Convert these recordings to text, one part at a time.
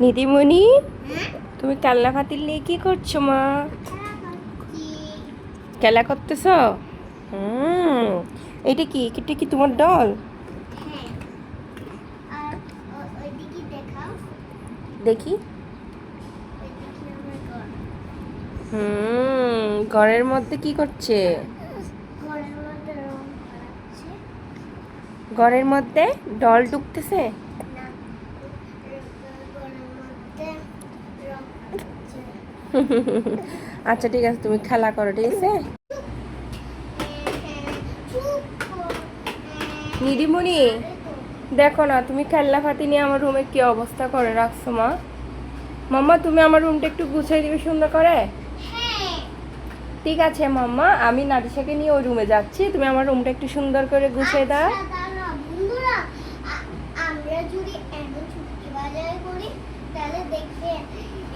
নিধিমণি তুমি কাল্লা ফাতিল নিয়ে কি করছ মা? খেলা করতেছ? হুম এটা কি? এটা কি তোমার ডল দেখি। হুম ঘরের মধ্যে কি করছে? ঘরের মধ্যে ডল ঢুকতেছে? আচ্ছা ঠিক আছে, তুমি খেলা করো, ঠিক আছে? নিধিমণি, দেখো না, তুমি খেলনা ফাতি নিয়ে আমার রুমে কি অবস্থা করে রাখছো, মা? মাম্মা, তুমি আমার রুমটা একটু গুছিয়ে দিবে সুন্দর করে? ঠিক আছে, মাম্মা, আমি নাদিসাকে নিয়ে ওই রুমে যাচ্ছি, তুমি আমার রুমটা একটু সুন্দর করে গুছিয়ে দাও বন্ধুরা আ- আমরা যদি এমন চুটকি বাজারে করি তাহলে দেখবে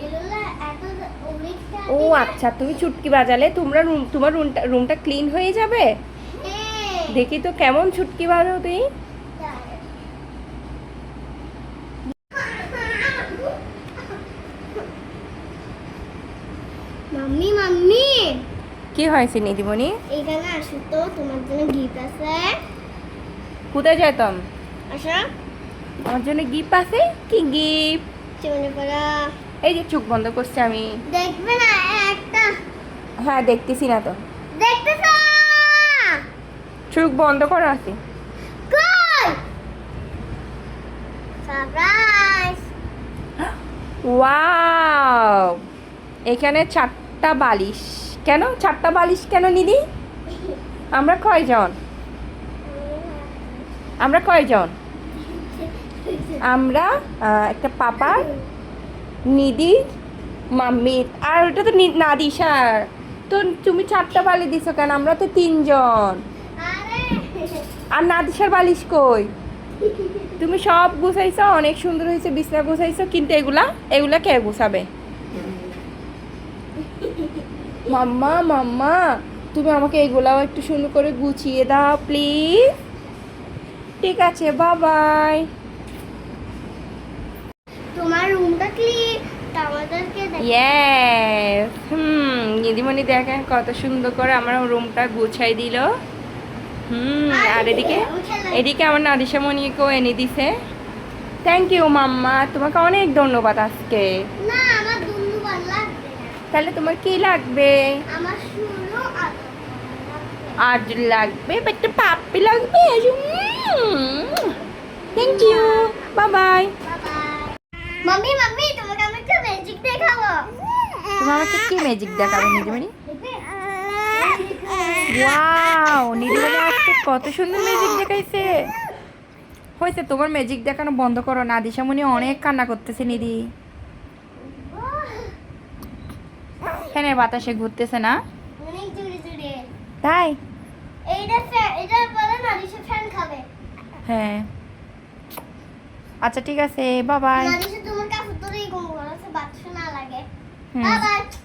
এগুলো এত অনেকটা ও আচ্ছা তুমি চুটকি বাজালে তোমরা রুম তোমার রুমটা রুমটা ক্লিন হয়ে যাবে? হ্যাঁ। দেখি তো কেমন চুটকি বাজাও তুই। Mummy mummy. কি হয়েছে নিধিমণি? এখানে আসো তো তোমার জন্য গিফট আছে। কোথায় যেতাম আসো। আমার জন্য গিফট আছে? কি গিফট চলে পড়া। এই যে চোখ বন্ধ করছে আমি। দেখবে না একটা। হ্যাঁ দেখতেছি না তো। দেখতেছ? চোখ বন্ধ করা আছে। কই? সারপ্রাইজ ওয়াও এখানে চারটা বালিশ। কেন? চারটা বালিশ কেন নিদি আমরা কয়জন? আমরা কয়জন? আমরা একটা পাপা নিদি মাম্মির আর ওটা তো নি- নাদিসার তো তুমি চারটা বালি দিছো কেন? আমরা তো তিনজন। আরে। আর নাদিসার বালিশ কই? তুমি সব গুছাইছো অনেক সুন্দর হয়েছে বিছনা গুছাইছো কিন্তু এগুলা এগুলা কে গুছাবে? মাম্মা মাম্মা তুমি আমাকে এগুলাও একটু সুন্দর করে গুছিয়ে দাও প্লিজ। ঠিক আছে বাবাই। তোমার রুমটা ক্লিন হুম দিদিমণি দেখেন কত সুন্দর করে আমার রুমটা গুছাই দিল। হুম আর এদিকে এদিকে আমার নাদিসামণিকেও এনে দিছে। থ্যাংক ইউ মাম্মা তোমাকে অনেক ধন্যবাদ আজকে। তাহলে তোমার কি লাগবে? আর লাগবে। একটা পাপ্পি লাগবে thank you bye bye mummy mummy তোমাকে আমি একটা ম্যাজিক দেখাবো তুমি আমাকে কি ম্যাজিক দেখাবে নিদিমণি ওয়াও নিদিমণি আজকে কত সুন্দর ম্যাজিক দেখাইছে। হয়েছে তোমার ম্যাজিক দেখানো বন্ধ করো না দিশামণি অনেক কান্না করতেছে নিদি ফ্যানের বাতাসে ঘুরতেছে না? তাই? হ্যাঁ। আচ্ছা ঠিক আছে বাবাই 爸爸。